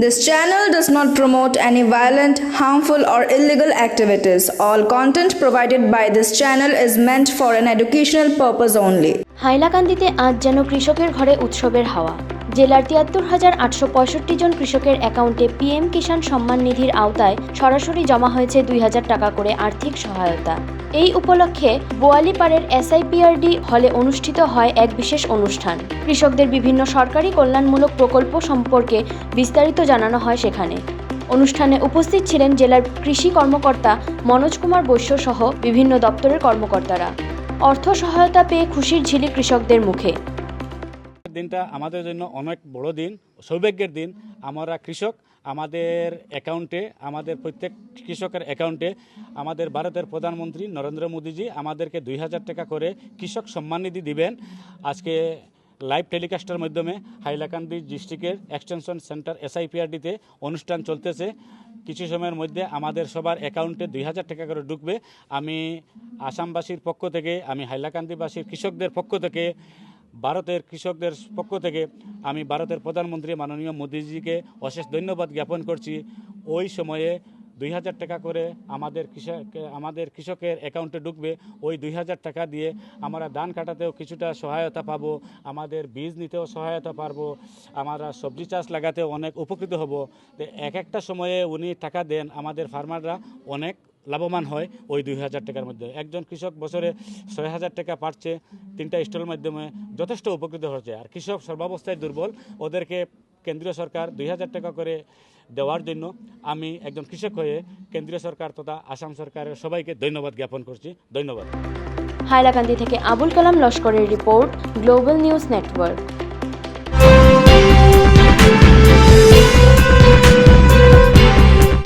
This channel does not promote any violent, harmful, or illegal activities. All content provided by this channel is meant for an educational purpose only. হাইলাকান্দিতে আজ যেন কৃষকের ঘরে উৎসবের হাওয়া জেলার তিয়াত্তর হাজার আটশো পঁয়ষট্টি জন কৃষকের অ্যাকাউন্টে পিএম কিষাণ সম্মান নিধির আওতায় সরাসরি জমা হয়েছে দুই হাজার টাকা করে আর্থিক সহায়তা এই উপলক্ষে বোয়ালিপাড়ের এসআইপিআরডি হলে অনুষ্ঠিত হয় এক বিশেষ অনুষ্ঠান। কৃষকদের বিভিন্ন সরকারি কল্যাণমূলক প্রকল্প সম্পর্কে বিস্তারিত জানানো হয় সেখানে। অনুষ্ঠানে উপস্থিত ছিলেন জেলার কৃষি কর্মকর্তা মনোজ কুমার বৈশ্য সহ বিভিন্ন দপ্তরের কর্মকর্তারা। অর্থ সহায়তা পেয়ে খুশির ঝিলি কৃষকদের মুখে। দিনটা আমাদের জন্য অনেক বড় দিন, সৌভাগ্যের দিন। আমরা কৃষক, আমাদের অ্যাকাউন্টে আমাদের প্রত্যেক কৃষকের অ্যাকাউন্টে আমাদের ভারতের প্রধানমন্ত্রী নরেন্দ্র মোদীজি আমাদেরকে দুই হাজার টাকা করে কৃষক সম্মান নিধি দিবেন। আজকে লাইভ টেলিকাস্টের মাধ্যমে হাইলাকান্দি ডিস্ট্রিক্টের এক্সটেনশন সেন্টার এসআইপিআরডিতে অনুষ্ঠান চলতেছে। কিছু সময়ের মধ্যে আমাদের সবার অ্যাকাউন্টে দুই হাজার টাকা করে ঢুকবে। আমি আসামবাসীর পক্ষ থেকে, আমি হাইলাকান্দিবাসীর কৃষকদের পক্ষ থেকে ভারতের কৃষকদের পক্ষ থেকে আমি ভারতের প্রধানমন্ত্রী মাননীয় মোদীজিকে অশেষ ধন্যবাদ জ্ঞাপন করছি। ওই সময়ে দুই হাজার টাকা করে আমাদের কৃষক আমাদের কৃষকের অ্যাকাউন্টে ঢুকবে। ওই দুই হাজার টাকা দিয়ে আমরা ধান কাটাতেও কিছুটা সহায়তা পাব, আমাদের বীজ নিতেও সহায়তা পারব, আমরা সবজি চাষ লাগাতেও অনেক উপকৃত হব। এক একটা সময়ে উনি টাকা দেন, আমাদের ফার্মাররা অনেক লাভবান হয় ওই দুই হাজার টাকার মধ্যে। একজন কৃষক বছরে ছয় হাজার টাকা পাচ্ছে, তিনটা স্টলের মাধ্যমে যথেষ্ট উপকৃত হচ্ছে আর কৃষক সর্বাবস্থায় দুর্বল, ওদেরকে কেন্দ্রীয় সরকার দুই হাজার টাকা করে দেওয়ার জন্য আমি একজন কৃষক হয়ে কেন্দ্রীয় সরকার তথা আসাম সরকারের সবাইকে ধন্যবাদ জ্ঞাপন করছি। ধন্যবাদ। হাইলাকান্দি থেকে আবুল কালাম লস্করের রিপোর্ট, গ্লোবাল নিউজ নেটওয়ার্ক।